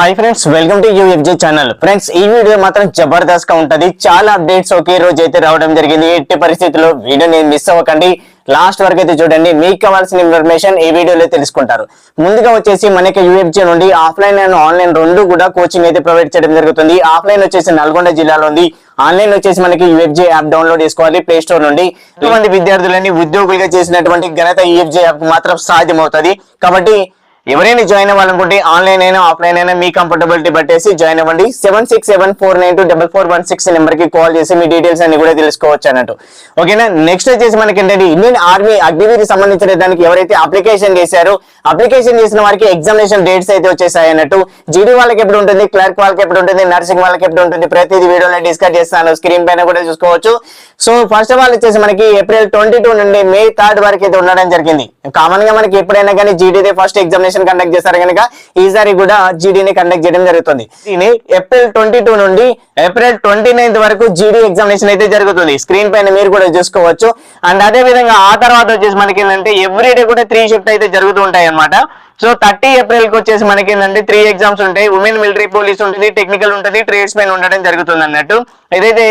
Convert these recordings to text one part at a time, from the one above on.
Hi friends welcome to UFJ channel friends ఈ video మాత్రం జబర్దస్త్గా ఉంటది. చాలా అప్డేట్స్ ఒకే రోజు అయితే రావడం జరిగింది. ఎట్టి పరిస్థితుల్లో వీడియో నేను మిస్ అవ్వకండి. లాస్ట్ వరకు అయితే చూడండి. మీకు కావాల్సిన ఇన్ఫర్మేషన్ ఈ వీడియోలో తెలుసుకుంటారు. ముందుగా వచ్చేసి మనకి యూఎఫ్జే నుండి ఆఫ్లైన్ అండ్ ఆన్లైన్ రెండు కూడా కోచింగ్ అయితే ప్రొవైడ్ చేయడం జరుగుతుంది. ఆఫ్లైన్ వచ్చేసి నల్గొండ జిల్లాలో ఉంది. ఆన్లైన్ వచ్చేసి మనకి యూఎఫ్జే యాప్ డౌన్లోడ్ చేసుకోవాలి ప్లే స్టోర్ నుండి. మంది విద్యార్థులని ఉద్యోగులుగా చేసినటువంటి ఘనత యూఎఫ్జే యాప్ మాత్రం సాధ్యమవుతుంది. కాబట్టి ఎవరైనా జాయిన్ అవ్వాలనుకుంటే ఆన్లైన్ అయినా ఆఫ్లైన్ అయినా మీ కంఫర్టబిలిటీ పట్టేసి జాయిన్ అవ్వండి. Seven six seven four nine two double four one six నెంబర్కి కాల్ చేసి మీ డీటెయిల్స్ అన్ని కూడా తెలుసుకోవచ్చు అన్నట్టు. ఓకేనా నెక్స్ట్ వచ్చేసి మనకి ఏంటంటే ఇండియన్ ఆర్మీ అగ్నివీర్ సంబంధించిన దానికి ఎవరైతే అప్లికేషన్ చేశారో అప్లికేషన్ చేసిన వారికి ఎగ్జామినేషన్ డేట్స్ అయితే వచ్చేసాయి అన్నట్టు. జీడీ వాళ్ళకి ఎప్పుడు ఉంటుంది? క్లర్క్ వాళ్ళకి ఎప్పుడు ఉంటుంది? నర్సింగ్ వాళ్ళకి ఎప్పుడు ఉంటుంది? ప్రతిదీ వీడియోలో డిస్కస్ చేస్తాను. స్క్రీన్ పైన కూడా చూసుకోవచ్చు. సో ఫస్ట్ ఆఫ్ ఆల్ వచ్చేసి మనకి ఏప్రిల్ ట్వంటీ టూ నుండి మే థర్డ్ వరకు అయితే ఉండడం జరిగింది. కామన్గా మనకి ఎప్పుడైనా కానీ జీడీ ఫస్ట్ ఎగ్జామినేషన్ కండక్ట్ చేస్తారు కనుక ఈసారి కూడా జీడీని కండక్ట్ చేయడం జరుగుతుంది. దీని ఏప్రిల్ ట్వంటీ టూ నుండి ఏప్రిల్ ట్వంటీ నైన్త్ వరకు జీడీ ఎగ్జామినేషన్ అయితే జరుగుతుంది. స్క్రీన్ పైన మీరు కూడా చూసుకోవచ్చు. అండ్ అదే విధంగా ఆ తర్వాత వచ్చేసి మనకి ఏంటంటే ఎవ్రీ డే కూడా త్రీ షిఫ్ట్ అయితే జరుగుతూ ఉంటాయి అనమాట సో థర్టీ ఏప్రిల్కి వచ్చేసి మనకి ఏంటంటే త్రీ ఎగ్జామ్స్ ఉంటాయి. ఉమెన్ మిలిటరీ పోలీస్ ఉంటుంది టెక్నికల్ ఉంటుంది ట్రేడ్స్ మెన్ ఉండడం జరుగుతుంది అన్నట్టు. ఏదైతే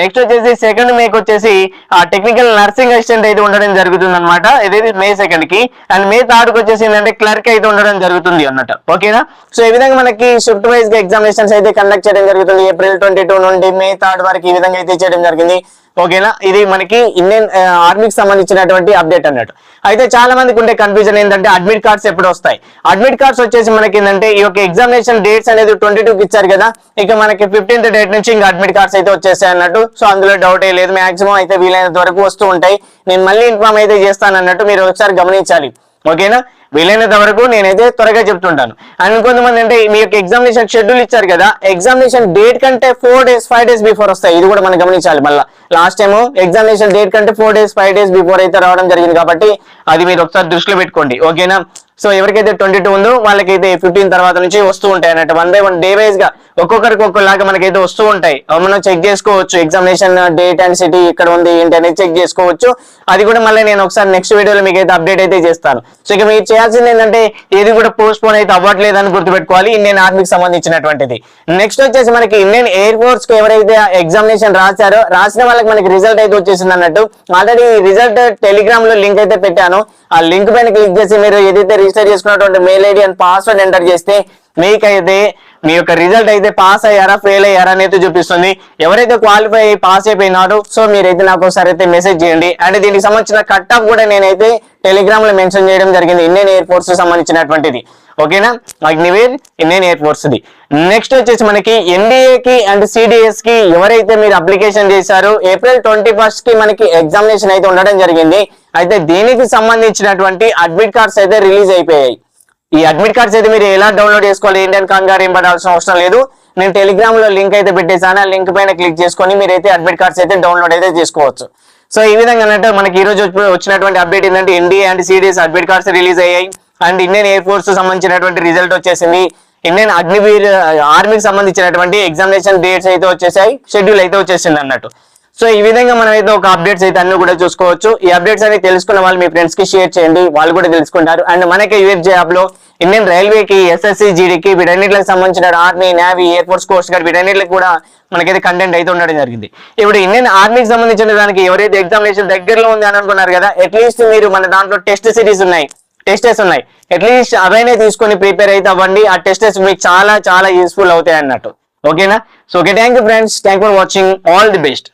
నెక్స్ట్ వచ్చేసి సెకండ్ మేకి వచ్చేసి ఆ టెక్నికల్ నర్సింగ్ అసిస్టెంట్ అయితే ఉండడం జరుగుతుంది అనమాట ఏదైతే మే సెకండ్కి. అండ్ మే థర్డ్కి వచ్చేసి ఏంటంటే క్లర్క్ అయితే ఉండడం జరుగుతుంది అన్నట్టు. ఓకేనా? సో ఈ విధంగా మనకి షిఫ్ట్ వైజ్గా ఎగ్జామినేషన్స్ అయితే కండక్ట్ చేయడం జరుగుతుంది. ఏప్రిల్ ట్వంటీ టూ నుండి మే థర్డ్ వరకు ఈ విధంగా అయితే చేయడం జరిగింది. ఓకేనా? ఇది మనకి ఇండియన్ ఆర్మీకి సంబంధించినటువంటి అప్డేట్ అన్నట్టు. అయితే చాలా మందికి ఉండే కన్ఫ్యూజన్ ఏంటంటే అడ్మిట్ కార్డ్స్ ఎప్పుడు వస్తాయి? అడ్మిట్ కార్డ్స్ వచ్చేసి మనకి ఏంటంటే ఈ యొక్క ఎగ్జామినేషన్ డేట్స్ అనేది ట్వంటీ టూకి ఇచ్చారు కదా? ఇక మనకి ఫిఫ్టీన్త్ డేట్ నుంచి ఇంకా అడ్మిట్ కార్డ్స్ అయితే వచ్చేసాయి అన్నట్టు. సో అందులో డౌట్ ఏ లేదు. మాక్సిమం అయితే వీలైనంత వరకు వస్తూ ఉంటాయి. నేను మళ్ళీ ఇన్ఫార్మ్ అయితే చేస్తాను అన్నట్టు మీరు ఒకసారి గమనించాలి. ఓకేనా? వీలైనంత వరకు నేనైతే త్వరగా చెప్తుంటాను. అండ్ కొంతమంది అంటే మీ యొక్క ఎగ్జామినేషన్ షెడ్యూల్ ఇచ్చారు కదా ఎగ్జామినేషన్ డేట్ కంటే four days five days before వస్తాయి. ఇది కూడా మనం గమనించాలి మళ్ళీ. లాస్ట్ టైం ఎగ్జామినేషన్ డేట్ కంటే four days five days before అయితే రావడం జరిగింది కాబట్టి అది మీరు ఒకసారి దృష్టిలో పెట్టుకోండి. ఓకేనా సో ఎవరికైతే ట్వంటీ టూ ఉందో వాళ్ళకైతే ఫిఫ్టీన్ తర్వాత నుంచి వస్తూ ఉంటాయి అన్నట్టు. వన్ బై వన్ డే వైజ్గా ఒక్కొక్కరికి ఒక్కొక్కలాగా అయితే వస్తూ ఉంటాయి. మనం చెక్ చేసుకోవచ్చు. ఎగ్జామినేషన్ డేట్ అండ్ సిటీ ఇక్కడ ఉంది ఏంటి అనేది చెక్ చేసుకోవచ్చు. అది కూడా మళ్ళీ నేను ఒకసారి నెక్స్ట్ వీడియోలో మీకు అయితే అప్డేట్ అయితే చేస్తాను. సో ఇక మీరు చేయాల్సింది ఏంటంటే ఏది కూడా పోస్ట్ పోన్ అయితే అవ్వట్లేదు అని గుర్తుపెట్టుకోవాలి. ఇండియన్ ఆర్మీకి సంబంధించినటువంటిది. నెక్స్ట్ వచ్చేసి మనకి ఇండియన్ ఎయిర్ ఫోర్స్కి ఎవరైతే ఎగ్జామినేషన్ రాశారో రాసిన వాళ్ళకి మనకి రిజల్ట్ అయితే వచ్చేసింది అన్నట్టు. ఆల్రెడీ రిజల్ట్ టెలిగ్రామ్లో లింక్ అయితే పెట్టాను. ఆ లింక్ పైన క్లిక్ చేసి మీరు ఏదైతే రిజిస్టర్ చేసుకున్నటువంటి mail ID and password enter చేస్తే మీకైతే మీ యొక్క రిజల్ట్ అయితే పాస్ అయ్యారా ఫెయిల్ అయ్యారా అనేది చూపిస్తుంది. ఎవరైతే క్వాలిఫై అయ్యి పాస్ అయిపోయినారో సో మీరైతే నాకు ఒకసారి అయితే మెసేజ్ చేయండి. అండ్ దీనికి సంబంధించిన కట్ ఆఫ్ కూడా నేనైతే టెలిగ్రామ్లో మెన్షన్ చేయడం జరిగింది. ఇండియన్ ఎయిర్ ఫోర్స్ సంబంధించినటువంటిది. ఓకేనా Agniveer Indian air force the. Next వచ్చేసి మనకి ఎన్డీఏ కి అండ్ సిడిఎస్కి ఎవరైతే మీరు అప్లికేషన్ చేశారో ఏప్రిల్ ట్వంటీ ఫస్ట్కి మనకి ఎగ్జామినేషన్ అయితే ఉండడం జరిగింది. అయితే దీనికి సంబంధించినటువంటి అడ్మిట్ కార్డ్స్ అయితే రిలీజ్ అయిపోయాయి. ఈ అడ్మిట్ కార్డ్స్ అయితే మీరు ఎలా డౌన్లోడ్ చేసుకోవాలి? ఏంటని కంగారు ఏం పడాల్సిన అవసరం లేదు. నేను టెలిగ్రామ్లో లింక్ అయితే పెట్టేసాను ఆ లింక్ పైన క్లిక్ చేసుకొని మీరైతే అడ్మిట్ కార్డ్స్ అయితే డౌన్లోడ్ అయితే చేసుకోవచ్చు. సో ఈ విధంగా అంటే మనకి ఈ రోజు వచ్చినటువంటి అప్డేట్ ఏంటంటే NDA and CDS admit cards release అయ్యాయి. అండ్ ఇండియన్ ఎయిర్ ఫోర్స్ సంబంధించినటువంటి రిజల్ట్ వచ్చేసింది. ఇండియన్ అగ్నివీర్ ఆర్మీకి సంబంధించినటువంటి ఎగ్జామినేషన్ డేట్స్ అయితే వచ్చేసాయి. షెడ్యూల్ అయితే వచ్చేసింది అన్నట్టు. సో ఈ విధంగా మనం అయితే ఒక అప్డేట్స్ అయితే అన్ని కూడా చూసుకోవచ్చు. ఈ అప్డేట్స్ అనేది తెలుసుకున్న వాళ్ళు మీ ఫ్రెండ్స్కి షేర్ చేయండి. వాళ్ళు కూడా తెలుసుకుంటారు. అండ్ మనకి యూఎఫ్జే యాప్లో ఇండియన్ రైల్వేకి ఎస్ఎస్సి జీడీకి వీటన్నిటికి సంబంధించిన army navy air force coast guard వీటన్నిటికి కూడా మనకైతే కంటెంట్ అయితే ఉండడం జరిగింది. ఇప్పుడు ఇండియన్ ఆర్మీకి సంబంధించిన దానికి ఎవరైతే ఎగ్జామినేషన్ దగ్గరలో ఉంది అని అనుకున్నారు కదా అట్లీస్ట్ మీరు మన దాంట్లో టెస్ట్ సిరీస్ ఉన్నాయి. టెస్టెస్ ఉన్నాయి. అట్లీస్ట్ అవైనా తీసుకొని ప్రిపేర్ అయితే అవ్వండి. ఆ టెస్టెస్ మీకు చాలా చాలా యూస్ఫుల్ అవుతాయి అన్నట్టు. ఓకేనా so okay thank you friends thank for watching all the best